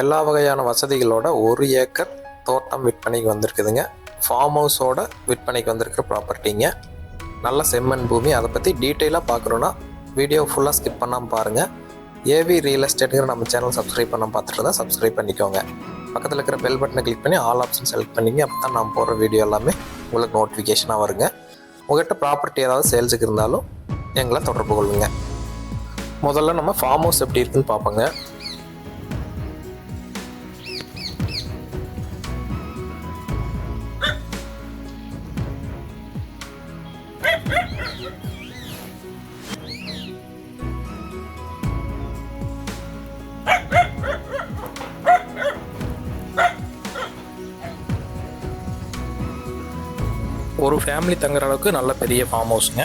எல்லா வகையான வசதிகளோட ஒரு ஏக்கர் தோட்டம் விற்பனைக்கு வந்திருக்குதுங்க. ஃபார்ம் ஹவுஸோட விற்பனைக்கு வந்திருக்கிற ப்ராப்பர்ட்டிங்க நல்ல செம்மண் பூமி. அதை பற்றி டீட்டெயிலாக பார்க்குறோன்னா வீடியோ ஃபுல்லாக ஸ்கிப் பண்ணாமல் பாருங்கள் ஏவி ரியல் எஸ்டேட்டுங்கிற நம்ம சேனல் சப்ஸ்கிரைப் பண்ண பார்த்துட்டு தான் சப்ஸ்கிரைப் பண்ணிக்கோங்க. பக்கத்தில் இருக்கிற பெல் பட்டனை கிளிக் பண்ணி ஆல் ஆப்ஷன் செலக்ட் பண்ணிங்க. அப்போ தான் நான் போடுற வீடியோ எல்லாமே உங்களுக்கு நோட்டிஃபிகேஷனாக வருங்க. உங்கள்கிட்ட ப்ராப்பர்ட்டி ஏதாவது சேல்ஸுக்கு இருந்தாலும் எங்களை தொடர்பு கொள்ளுங்க. முதல்ல நம்ம ஃபார்ம் ஹவுஸ் எப்படி இருக்குன்னு பார்ப்போங்க. ஒரு ஃபேமிலி தங்குற அளவுக்கு நல்ல பெரிய ஃபார்ம் ஹவுஸுங்க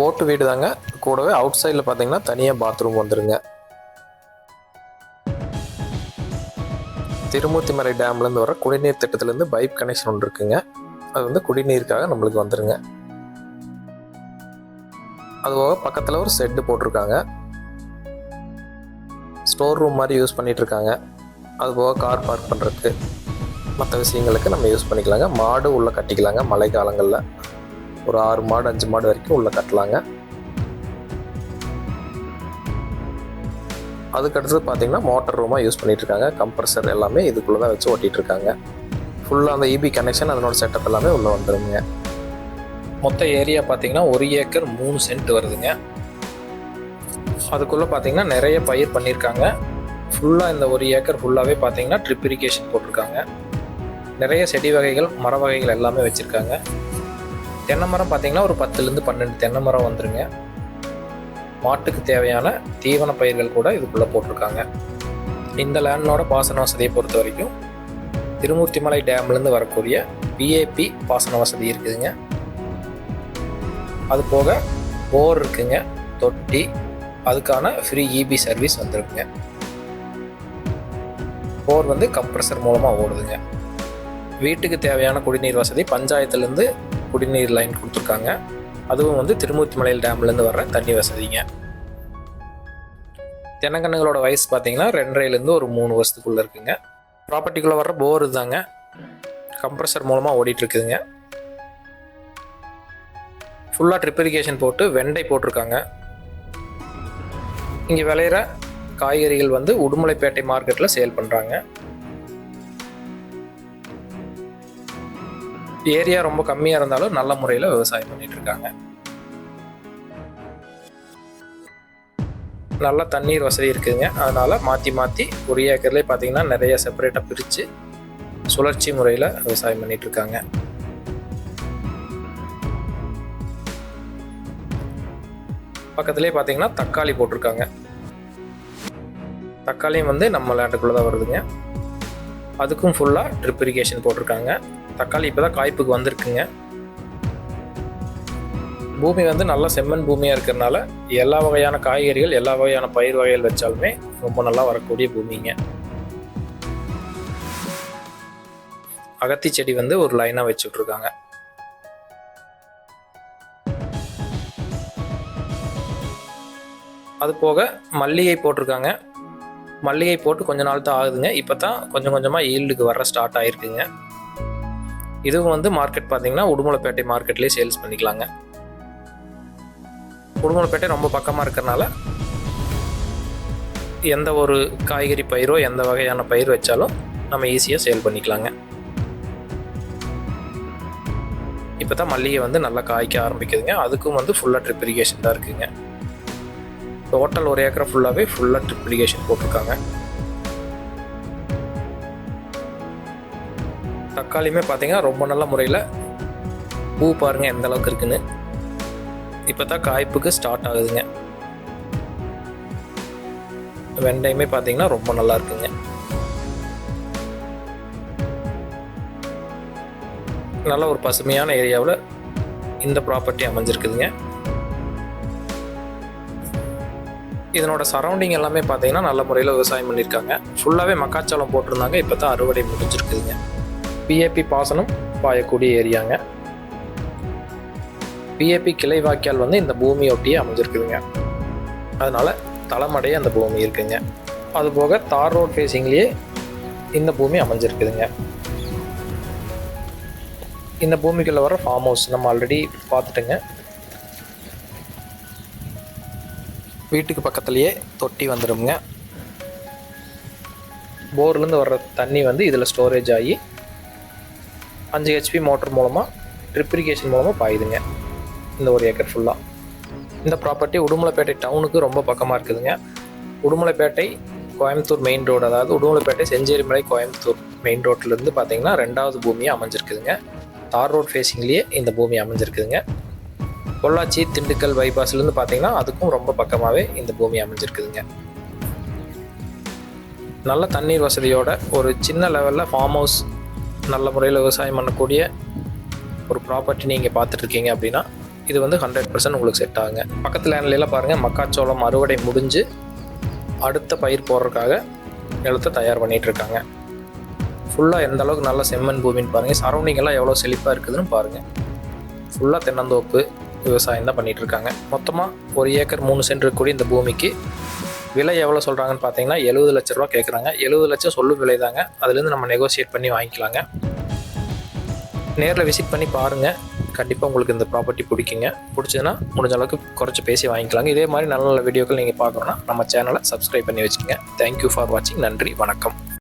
ஓட்டு வீடு தாங்க கூடவே அவுட் சைடில் பார்த்தீங்கன்னா தனியாக பாத்ரூம் வந்துருங்க. திருமூர்த்திமலை டேம்லேருந்து வர குடிநீர் திட்டத்துலேருந்து பைப் கனெக்ஷன் ஒன்று இருக்குங்க. அது வந்து குடிநீருக்காக நம்மளுக்கு வந்துடுங்க அதுபோக பக்கத்தில் ஒரு செட்டு போட்டிருக்காங்க. ஸ்டோர் ரூம் மாதிரி யூஸ் பண்ணிகிட்ருக்காங்க அதுபோக கார் பார்க் பண்ணுறதுக்கு மற்ற விஷயங்களுக்கு நம்ம யூஸ் பண்ணிக்கலாங்க. மாடு உள்ளே கட்டிக்கலாங்க. மழை காலங்களில் ஒரு ஆறு மாடு அஞ்சு மாடு வரைக்கும் உள்ளே கட்டலாங்க. அதுக்கடுத்து பார்த்தீங்கன்னா மோட்டர் ரூமாக யூஸ் பண்ணிகிட்ருக்காங்க கம்ப்ரஸர் எல்லாமே இதுக்குள்ளே தான் வச்சு ஓட்டிகிட்டு இருக்காங்க ஃபுல்லாக அந்த இபி கனெக்ஷன் அதனோட செட்டப் எல்லாமே உள்ளே வந்துருங்க. மொத்த ஏரியா பார்த்தீங்கன்னா ஒரு ஏக்கர் மூணு சென்ட் வருதுங்க. அதுக்குள்ளே பார்த்தீங்கன்னா நிறைய பயிர் பண்ணியிருக்காங்க. ஃபுல்லாக இந்த ஒரு ஏக்கர் ஃபுல்லாகவே பார்த்தீங்கன்னா ட்ரிப் இரிகேஷன் போட்டிருக்காங்க. நிறைய செடி வகைகள் மர வகைகள் எல்லாமே வச்சுருக்காங்க. தென்னை மரம் பார்த்தீங்கன்னா ஒரு பத்துலேருந்து பன்னெண்டு தென்னை மரம் வந்துருங்க. மாட்டுக்கு தேவையான தீவன பயிர்கள் கூட இதுக்குள்ளே போட்டிருக்காங்க. இந்த லேண்டோட பாசன வசதியை பொறுத்த வரைக்கும் திருமூர்த்திமலை டேம்லேருந்து வரக்கூடிய பிஏபி பாசன வசதி இருக்குதுங்க. அது போக போர் இருக்குங்க தொட்டி அதுக்கான ஃப்ரீ இபி சர்வீஸ் வந்துருக்குங்க. போர் வந்து கம்ப்ரஸர் மூலமாக ஓடுதுங்க. வீட்டுக்கு தேவையான குடிநீர் வசதி பஞ்சாயத்துலேருந்து குடிநீர் லைன் கொடுத்துருக்காங்க. அதுவும் வந்து திருமூர்த்திமலையில் டேம்லேருந்து வர்ற தண்ணி வசதிங்க. தென்னங்கன்றுகளோட வயசு பார்த்தீங்கன்னா ரெண்டரைலேருந்து ஒரு மூணு வருஷத்துக்குள்ளே இருக்குங்க. ப்ராப்பர்ட்டிக்குள்ளே வர்ற போர் தாங்க. கம்ப்ரஸர் மூலமாக ஓடிட்டுருக்குதுங்க. ஃபுல்லாக ட்ரிப் இரிகேஷன் போட்டு வெண்டை போட்டிருக்காங்க. இங்கே விளையிற காய்கறிகள் வந்து உடுமலைப்பேட்டை மார்க்கெட்டில் சேல் பண்ணுறாங்க ஏரியா ரொம்ப கம்மியாக இருந்தாலும் நல்ல முறையில் விவசாயம் பண்ணிட்டு இருக்காங்க. நல்ல தண்ணீர் வசதி இருக்குதுங்க. அதனால் மாற்றி மாற்றி ஒரு ஏக்கர்லேயே பார்த்தீங்கன்னா நிறைய செப்பரேட்டாக பிரித்து சுழற்சி முறையில் விவசாயம் பண்ணிட்டு இருக்காங்க. பக்கத்துலேயே பார்த்தீங்கன்னா தக்காளி போட்டிருக்காங்க. தக்காளியும் வந்து நம்ம லேண்டுக்குள்ளே தான் வருதுங்க. அதுக்கும் ஃபுல்லாக ட்ரிப் இரிகேஷன் போட்டிருக்காங்க. தக்காளி இப்போ தான் காய்ப்புக்கு வந்திருக்குங்க. பூமி வந்து நல்லா செம்மண் பூமியாக இருக்கிறனால எல்லா வகையான காய்கறிகள் எல்லா வகையான பயிர் வகைகள் வச்சாலுமே ரொம்ப நல்லா வரக்கூடிய பூமிங்க. அகத்தி செடி வந்து ஒரு லைனாக வச்சுட்ருக்காங்க. அது போக மல்லிகை போட்டிருக்காங்க. மல்லிகை போட்டு கொஞ்ச நாள் தான் ஆகுதுங்க. இப்போ தான் கொஞ்சம் கொஞ்சமாக ஈல்டுக்கு வர ஸ்டார்ட் ஆகிருக்குங்க இதுவும் வந்து மார்க்கெட் பார்த்தீங்கன்னா உடுமலைப்பேட்டை மார்க்கெட்லேயே சேல்ஸ் பண்ணிக்கலாங்க. உடுமலைப்பேட்டை ரொம்ப பக்கமாக இருக்கிறனால எந்த ஒரு காய்கறி பயிரோ எந்த வகையான பயிர் வச்சாலும் நம்ம ஈஸியாக சேல் பண்ணிக்கலாங்க. இப்போ தான் மல்லிகை வந்து நல்லா காய்க்க ஆரம்பிக்குதுங்க. அதுக்கும் வந்து ஃபுல்லாக ட்ரிப் இரிகேஷன் தான் இருக்குங்க. டோட்டல் ஒரு ஏக்கரை ஃபுல்லாகவே ஃபுல்லாக ட்ரிப் இரிகேஷன் போட்டிருக்காங்க. தக்காளியுமே பார்த்தீங்கன்னா ரொம்ப நல்ல முறையில் பூ பாருங்கள் எந்த அளவுக்கு இருக்குன்னு. இப்போ தான் காய்ப்புக்கு ஸ்டார்ட் ஆகுதுங்க. வெண்டையுமே பார்த்தீங்கன்னா ரொம்ப நல்லா இருக்குங்க. நல்ல ஒரு பசுமையான ஏரியாவில் இந்த ப்ராப்பர்ட்டி அமைஞ்சிருக்குதுங்க. இதனோட சரௌண்டிங் எல்லாமே பார்த்தீங்கன்னா நல்ல முறையில் விவசாயம் பண்ணியிருக்காங்க. ஃபுல்லாகவே மக்காச்சோளம் போட்டிருந்தாங்க. இப்போ தான் அறுவடை முடிஞ்சிருக்குதுங்க. பிஏபி பாசனம் பாயக்கூடிய ஏரியாங்க. பிஏபி கிளை வாய்க்கால் வந்து இந்த பூமி ஒட்டியே அமைஞ்சிருக்குதுங்க. அதனால் தலைமடைய அந்த பூமி இருக்குங்க. அதுபோக தார் ரோட் ஃபேஸிங்லேயே இந்த பூமி அமைஞ்சிருக்குதுங்க. இந்த பூமிக்குள்ளே வர ஃபார்ம் ஹவுஸ் நம்ம ஆல்ரெடி பார்த்துட்டுங்க. வீட்டுக்கு பக்கத்துலேயே தொட்டி வந்துடுங்க போர்லேருந்து வர்ற தண்ணி வந்து இதில் ஸ்டோரேஜ் ஆகி அஞ்சு ஹெச்பி மோட்டர் மூலமாக ட்ரிப்ரிகேஷன் மூலமாக பாயுதுங்க. இந்த ஒரு ஏக்கர் ஃபுல்லாக இந்த ப்ராப்பர்ட்டி உடுமலைப்பேட்டை டவுனுக்கு ரொம்ப பக்கமாக இருக்குதுங்க. உடுமலைப்பேட்டை கோயம்புத்தூர் மெயின் ரோடு அதாவது உடுமலைப்பேட்டை செஞ்சேரிமலை கோயம்புத்தூர் மெயின் ரோட்லேருந்து பார்த்தீங்கன்னா ரெண்டாவது பூமியாக அமைஞ்சிருக்குதுங்க. தார் ரோட் ஃபேஸிங்லேயே இந்த பூமி அமைஞ்சிருக்குதுங்க. பொள்ளாச்சி திண்டுக்கல் பைபாஸ்லேருந்து பார்த்தீங்கன்னா அதுக்கும் ரொம்ப பக்கமாகவே இந்த பூமி அமைஞ்சிருக்குதுங்க. நல்ல தண்ணீர் வசதியோட ஒரு சின்ன லெவலில் ஃபார்ம் ஹவுஸ் நல்ல முறையில் விவசாயம் பண்ணக்கூடிய ஒரு ப்ராப்பர்ட்டி நீங்கள் பார்த்துட்ருக்கீங்க அப்படின்னா இது வந்து ஹண்ட்ரட் பர்சன்ட் உங்களுக்கு செட் ஆகுங்க. பக்கத்து லேண்ட்லாம் பாருங்கள் மக்காச்சோளம் அறுவடை முடிஞ்சு அடுத்த பயிர் போடுறதுக்காக நிலத்தை தயார் பண்ணிகிட்ருக்காங்க ஃபுல்லாக எந்த அளவுக்கு நல்ல செம்மண் பூமின்னு பாருங்கள் சரௌண்டிங்கெல்லாம் எவ்வளோ செழிப்பாக இருக்குதுன்னு பாருங்கள் ஃபுல்லாக தென்னந்தோப்பு விவசாயம் தான் பண்ணிகிட்ருக்காங்க இருக்காங்க மொத்தமாக ஒரு ஏக்கர் மூணு சென்ட் இருக்கக்கூடிய இந்த பூமிக்கு விலை எவ்வளோ சொல்கிறாங்கன்னு பார்த்தீங்கன்னா எழுபது லட்ச ரூபா கேட்குறாங்க எழுபது லட்சம் சொல்லும் விலை தாங்க அதுலேருந்து நம்ம நெகோசியேட் பண்ணி வாங்கிக்கலாங்க. நேரில் விசிட் பண்ணி பாருங்கள் கண்டிப்பாக உங்களுக்கு இந்த ப்ராப்பர்ட்டி பிடிக்குங்க. பிடிச்சதுன்னா முடிஞ்ச அளவுக்கு குறைச்சி பேசி வாங்கிக்கலாங்க. இதே மாதிரி நல்ல நல்ல வீடியோக்கள் நீங்கள் பார்க்கணுன்னா நம்ம சேனலை சப்ஸ்கிரைப் பண்ணி வச்சுக்கோங்க. தேங்க்யூ ஃபார் வாட்சிங் நன்றி வணக்கம்.